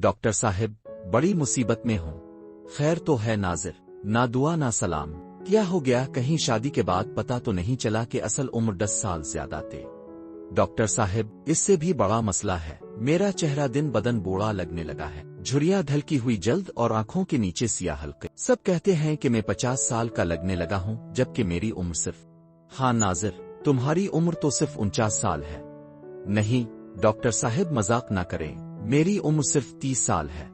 Doctor साहब, बड़ी मुसीबत में हूँ। खैर तो है नाजिर, ना दुआ ना सलाम। क्या हो गया, कहीं शादी के बाद पता तो नहीं चला कि असल उम्र दस साल ज़्यादा थे। डॉक्टर साहब, इससे भी बड़ा मसला है, मेरा चेहरा दिन बदन बोड़ा लगने लगा है। झुरिया ढलकी हुई जल्द और आँखों के नीचे सिया हल्के। सब कहते हैं कि मैं पचास साल का लगने लगा हूँ, जबकि मेरी उम्र सिर्फ़। हाँ नाजिर, तुम्हारी उम्र तो सिर्फ़ उनचास साल है। नहीं, डॉक्टर साहब, मज़ाक न करें। मेरी उम्र सिर्फ़ तीस साल है।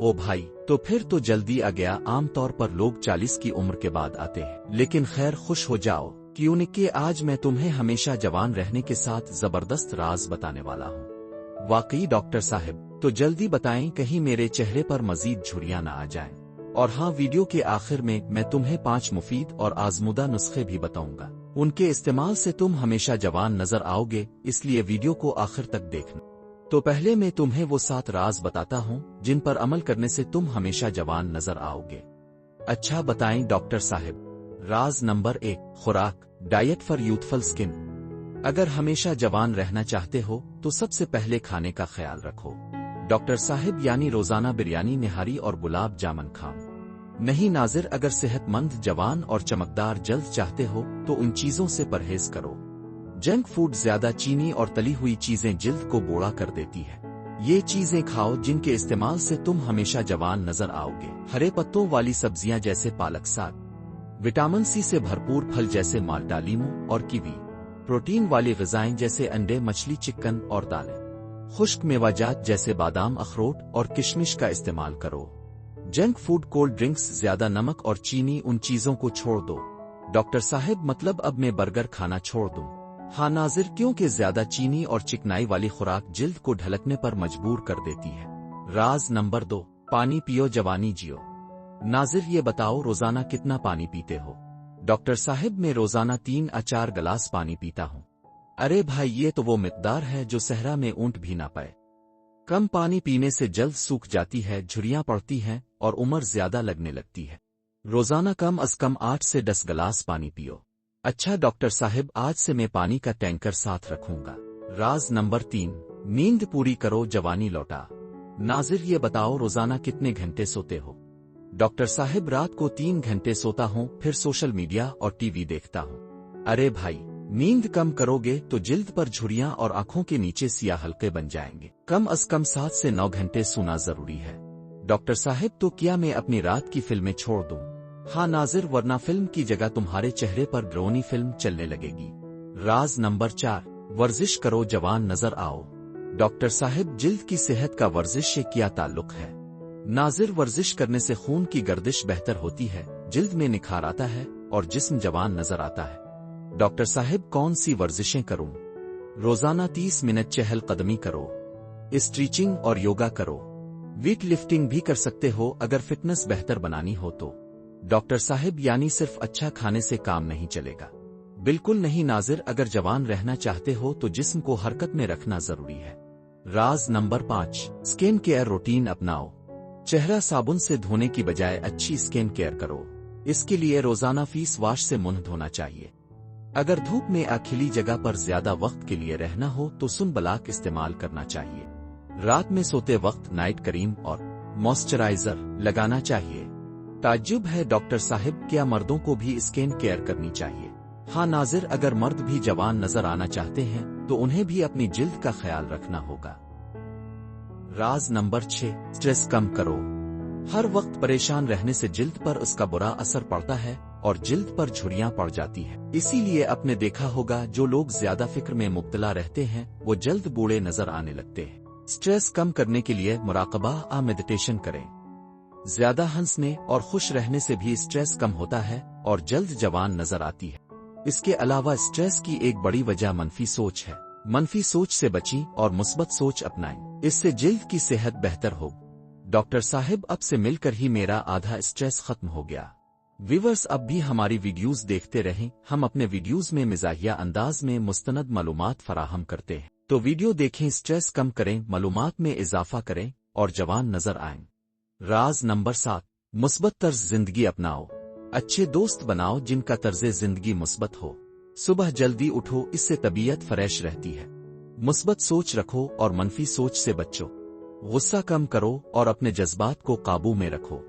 ओ भाई तो फिर तो जल्दी आ गया। आमतौर पर लोग चालीस की उम्र के बाद आते हैं। लेकिन खैर, खुश हो जाओ, क्यों कि आज मैं तुम्हें हमेशा जवान रहने के साथ ज़बरदस्त राज बताने वाला हूँ। वाकई, डॉक्टर साहब तो जल्दी बताएँ, कहीं मेरे चेहरे पर मजीद झुरियाँ न आ जाएँ। और हाँ वीडियो के आखिर में मैं तुम्हें पाँच मुफीद और आजमुदा नुस्खे भी बताऊँगा। उनके इस्तेमाल से तुम हमेशा जवान नज़र आओगे, इसलिए वीडियो को आखिर तक देखना। तो पहले मैं तुम्हें वो सात राज बताता हूँ, जिन पर अमल करने से तुम हमेशा जवान नज़र आओगे। अच्छा बताएँ डॉक्टर साहब, राज नंबर एक, खुराक डाइट फॉर यूथफुल स्किन अगर हमेशा जवान रहना चाहते हो तो सबसे पहले खाने का ख्याल रखो। डॉक्टर साहिब यानी रोज़ाना बिरयानी, निहारी और गुलाब जामन खाओ नहीं नाजिर, अगर सेहतमंद जवान और चमकदार जल्द चाहते हो तो उन चीज़ों से परहेज करो। जंक फ़ूड ज़्यादा चीनी और तली हुई चीज़ें जिल्द को बोड़ा कर देती है। ये चीज़ें खाओ जिनके इस्तेमाल से तुम हमेशा जवान नज़र आओगे। हरे पत्तों वाली सब्ज़ियाँ जैसे पालक साग, विटामिन सी से भरपूर फल जैसे माल्टा लीमू और कीवी, प्रोटीन वाली गजाएँ जैसे अंडे, मछली, चिकन और दालें, खुश्क मेवाजात जैसे बादाम, अखरोट और किशमिश का इस्तेमाल करो। जंक फ़ूड कोल्ड ड्रिंक्स ज़्यादा नमक और चीनी उन चीज़ों को छोड़ दो। डॉक्टर साहब मतलब अब मैं बर्गर खाना छोड़ दूँ। हाँ नाजिर, क्योंकि ज़्यादा चीनी और चिकनाई वाली खुराक जिल्द को ढलकने पर मजबूर कर देती है। राज नंबर दो, पानी पियो जवानी जियो। नाजिर, ये बताओ रोज़ाना कितना पानी पीते हो? डॉक्टर साहिब, मैं रोज़ाना तीन या चार गिलास पानी पीता हूँ। अरे भाई, ये तो वो मकदार है जो सहरा में ऊँट भी ना पाए। कम पानी पीने से जल्द सूख जाती है, झुरियाँ पड़ती हैं और उम्र ज़्यादा लगने लगती है। रोज़ाना कम अज कम आठ से दस गिलास पानी पियो। अच्छा डॉक्टर साहब, आज से मैं पानी का टैंकर साथ रखूँगा। राज नंबर तीन, नींद पूरी करो, जवानी लौटा। नाजिर, ये बताओ, रोज़ाना कितने घंटे सोते हो? डॉक्टर साहब, रात को तीन घंटे सोता हूँ, फिर सोशल मीडिया और टीवी देखता हूँ। अरे भाई, नींद कम करोगे तो जिल्द पर झुरियाँ और आँखों के नीचे सिया हल्के बन जाएँगे। कम अज कम सात से नौ घंटे सोना ज़रूरी है। डॉक्टर साहिब तो क्या मैं अपनी रात की फ़िल्में छोड़ दूँ? हाँ नाजिर, वरना फ़िल्म की जगह तुम्हारे चेहरे पर ड्रोनी फ़िल्म चलने लगेगी। राज नंबर चार, वर्जिश करो जवान नज़र आओ। डॉक्टर साहिब, जिल्द की सेहत का वर्जिश से क्या ताल्लुक है? नाजिर, वर्जिश करने से खून की गर्दिश बेहतर होती है, जिल्द में निखार आता है और जिस्म जवान नज़र आता है। डॉक्टर साहिब, कौन सी वर्जिशें करूँ? रोज़ाना तीस मिनट चहल कदमी करो। स्ट्रीचिंग और योगा करो। वेट लिफ्टिंग भी कर सकते हो, अगर फिटनेस बेहतर बनानी हो तो। डॉक्टर साहिब, यानी सिर्फ़ अच्छा खाने से काम नहीं चलेगा। बिल्कुल नहीं नाजिर, अगर जवान रहना चाहते हो तो जिस्म को हरकत में रखना ज़रूरी है। राज नंबर पाँच, स्किन केयर रूटीन अपनाओ। चेहरा साबुन से धोने की बजाय अच्छी स्किन केयर करो। इसके लिए रोज़ाना फ़ीस वाश से मुँह धोना चाहिए। अगर धूप में अखिली जगह पर ज़्यादा वक्त के लिए रहना हो तो सुन बलाक इस्तेमाल करना चाहिए। रात में सोते वक्त नाइट क्रीम और मॉइस्चराइजर लगाना चाहिए। ताज्जुब है डॉक्टर साहिब, क्या मर्दों को भी स्किन केयर करनी चाहिए? हाँ नाजिर, अगर मर्द भी जवान नज़र आना चाहते हैं तो उन्हें भी अपनी जिल्द का ख्याल रखना होगा। राज नंबर छह स्ट्रेस कम करो। हर वक्त परेशान रहने से जिल्द पर उसका बुरा असर पड़ता है, और जिल्द पर झुरियाँ पड़ जाती है। इसीलिए आपने देखा होगा, जो लोग ज़्यादा फ़िक्र में मुब्तला रहते हैं, वो जल्द बूढ़े नज़र आने लगते हैं। स्ट्रेस कम करने के लिए मुराकबा आ मेडिटेशन करें। ज़्यादा हंसने और खुश रहने से भी स्ट्रेस कम होता है और जल्द जवान नज़र आती है। इसके अलावा स्ट्रेस की एक बड़ी वजह मनफी सोच है। मनफी सोच से बची और मुस्बत सोच अपनाएँ। इससे जिल्द की सेहत बेहतर हो। डॉक्टर साहिब, अब से मिलकर ही मेरा आधा स्ट्रेस खत्म हो गया। व्यूवर्स, अब भी हमारी वीडियोस देखते रहें। हम अपने वीडियोस में मिजाहिया अंदाज में मुस्तनद मालूमात फराहम करते हैं। तो वीडियो देखें स्ट्रेस कम करें, मालूमात में इजाफा करें और जवान नज़र आएँ। राज नंबर सात, मुस्बत तर्ज ज़िंदगी अपनाओ। अच्छे दोस्त बनाओ जिनका तर्ज ज़िंदगी मुस्बत हो। सुबह जल्दी उठो, इससे तबीयत फ्रेश रहती है। मुस्बत सोच रखो और मनफी सोच से बचो। गुस्सा कम करो और अपने जज्बात को काबू में रखो।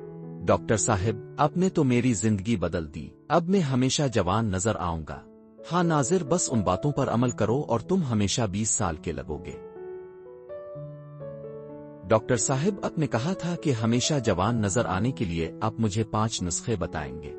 डॉक्टर साहब, आपने तो मेरी ज़िंदगी बदल दी, अब मैं हमेशा जवान नज़र आऊँगा। हाँ नाजिर, बस उन बातों पर अमल करो और तुम हमेशा बीस साल के लगोगे। डॉक्टर साहिब अपने कहा था कि हमेशा जवान नज़र आने के लिए आप मुझे पाँच नुस्खे बताएँगे।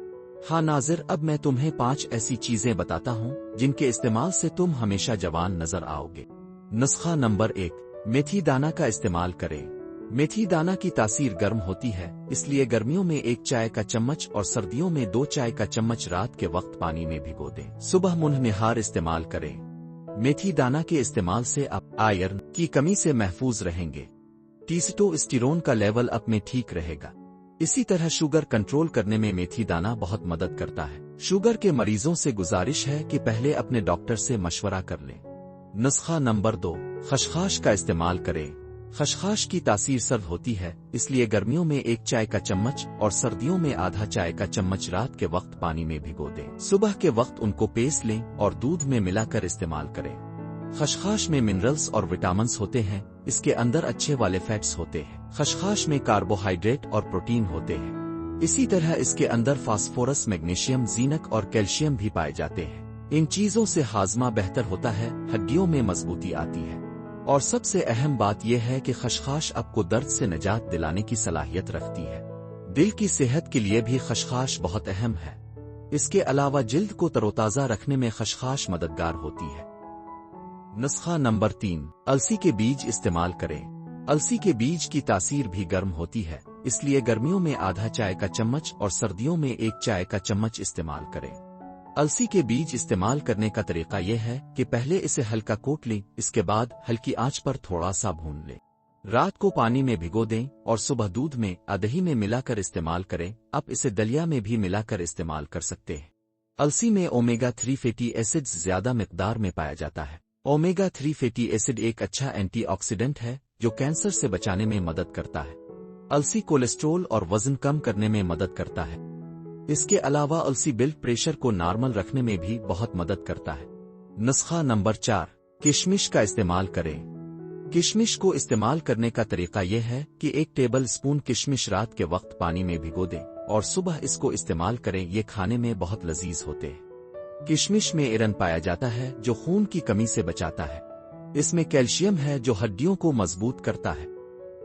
हाँ नाजिर, अब मैं तुम्हें पाँच ऐसी चीज़ें बताता हूँ, जिनके इस्तेमाल से तुम हमेशा जवान नज़र आओगे। नुस्खा नंबर एक, मेथी दाना का इस्तेमाल करें। मेथी दाना की तासीर गर्म होती है, इसलिए गर्मियों में एक चाय का चम्मच और सर्दियों में दो चाय का चम्मच रात के वक्त पानी में भिगो दें। सुबह मुँह निहार इस्तेमाल करें। मेथी दाना के इस्तेमाल से आप आयरन की कमी से महफूज रहेंगे। टीस्टोस्टिरोन का लेवल अप में ठीक रहेगा। इसी तरह शुगर कंट्रोल करने में मेथी दाना बहुत मदद करता है। शुगर के मरीजों से गुजारिश है कि पहले अपने डॉक्टर से मशवरा कर लें। नुस्खा नंबर दो, खशखाश का इस्तेमाल करें। खशखाश की तासीर सर्द होती है, इसलिए गर्मियों में एक चाय का चम्मच और सर्दियों में आधा चाय का चम्मच रात के वक्त पानी में भिगो दें। सुबह के वक्त उनको पेस लें और दूध में मिलाकर इस्तेमाल करें। खशखाश में मिनरल्स और विटामिन होते हैं, इसके अंदर अच्छे वाले फैट्स होते हैं। खशखाश में कार्बोहाइड्रेट और प्रोटीन होते हैं। इसी तरह इसके अंदर फास्फोरस मैग्नीशियम जीनक और कैल्शियम भी पाए जाते हैं। इन चीज़ों से हाजमा बेहतर होता है, हड्डियों में मजबूती आती है। और सबसे अहम बात यह है कि खशखाश आपको दर्द से निजात दिलाने की सलाहियत रखती है। दिल की सेहत के लिए भी खशखाश बहुत अहम है। इसके अलावा जिल्द को तरोताजा रखने में खशखाश मददगार होती है। नुस्खा नंबर तीन, अलसी के बीज इस्तेमाल करें। अलसी के बीज की तासीर भी गर्म होती है, इसलिए गर्मियों में आधा चाय का चम्मच और सर्दियों में एक चाय का चम्मच इस्तेमाल करें। अलसी के बीज इस्तेमाल करने का तरीका यह है कि पहले इसे हल्का कोट लें, इसके बाद हल्की आँच पर थोड़ा सा भून लें। रात को पानी में भिगो दें और सुबह दूध में, अदही में मिलाकर इस्तेमाल करें। आप इसे दलिया में भी मिलाकर इस्तेमाल कर सकते हैं। अलसी में ओमेगा थ्री फैटी एसिड्स ज़्यादा मकदार में पाया जाता है। ओमेगा थ्री फैटी एसिड एक अच्छा एंटीऑक्सीडेंट है, जो कैंसर से बचाने में मदद करता है। अलसी कोलेस्ट्रोल और वज़न कम करने में मदद करता है। इसके अलावा अलसी ब्लड प्रेशर को नॉर्मल रखने में भी बहुत मदद करता है। नुस्खा नंबर चार, किशमिश का इस्तेमाल करें। किशमिश को इस्तेमाल करने का तरीका यह है कि एक टेबल स्पून किशमिश रात के वक्त पानी में भिगो दें और सुबह इसको इस्तेमाल करें, ये खाने में बहुत लजीज होते हैं। किशमिश में एरन पाया जाता है, जो खून की कमी से बचाता है। इसमें कैल्शियम है, जो हड्डियों को मज़बूत करता है।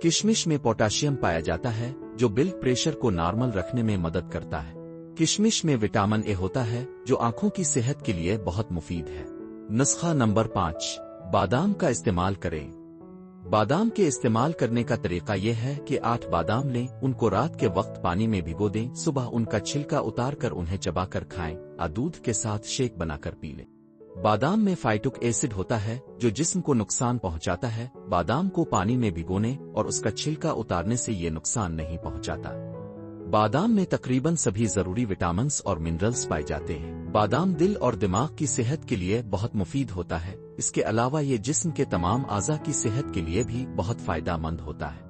किशमिश में पोटाशियम पाया जाता है, जो ब्लड प्रेशर को नॉर्मल रखने में मदद करता है। किशमिश में विटामिन ए होता है, जो आँखों की सेहत के लिए बहुत मुफीद है। नुस्खा नंबर पाँच, बादाम का इस्तेमाल करें। बादाम के इस्तेमाल करने का तरीका यह है कि आठ बादाम लें, उनको रात के वक्त पानी में भिगो दें, सुबह उनका छिलका उतार कर उन्हें चबाकर खाएँ, आ दूध के साथ शेक बनाकर पी लें। बादाम में फाइटुक एसिड होता है, जो जिस्म को नुकसान पहुंचाता है, बादाम को पानी में भिगोने और उसका छिलका उतारने से ये नुकसान नहीं पहुंचाता। बादाम में तकरीबन सभी ज़रूरी विटामिन और मिनरल्स पाए जाते हैं। बादाम दिल और दिमाग की सेहत के लिए बहुत मुफीद होता है। इसके अलावा ये जिस्म के तमाम आज़ा की सेहत के लिए भी बहुत फायदामंद होता है।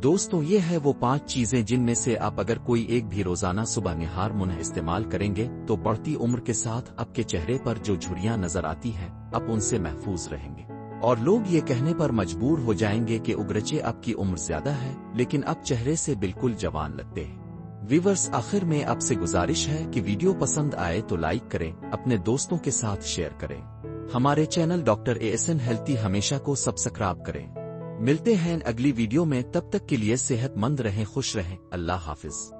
दोस्तों, ये है वो पाँच चीज़ें जिनमें से आप अगर कोई एक भी रोज़ाना सुबह निहार मुन इस्तेमाल करेंगे तो बढ़ती उम्र के साथ आपके चेहरे पर जो झुरियाँ नज़र आती हैं, आप उनसे महफूज रहेंगे। और लोग ये कहने पर मजबूर हो जाएँगे कि उग्रचे आपकी उम्र ज़्यादा है, लेकिन अब चेहरे से बिल्कुल जवान लगते हैं। व्यूवर्स, आखिर में आपसे गुजारिश है कि वीडियो पसंद आए तो लाइक करें, अपने दोस्तों के साथ शेयर करें। हमारे channel doctor A S N healthy हमेशा को सब्सक्राइब करें। मिलते हैं अगली वीडियो में, तब तक के लिए सेहतमंद रहें, खुश रहें। अल्लाह हाफिज।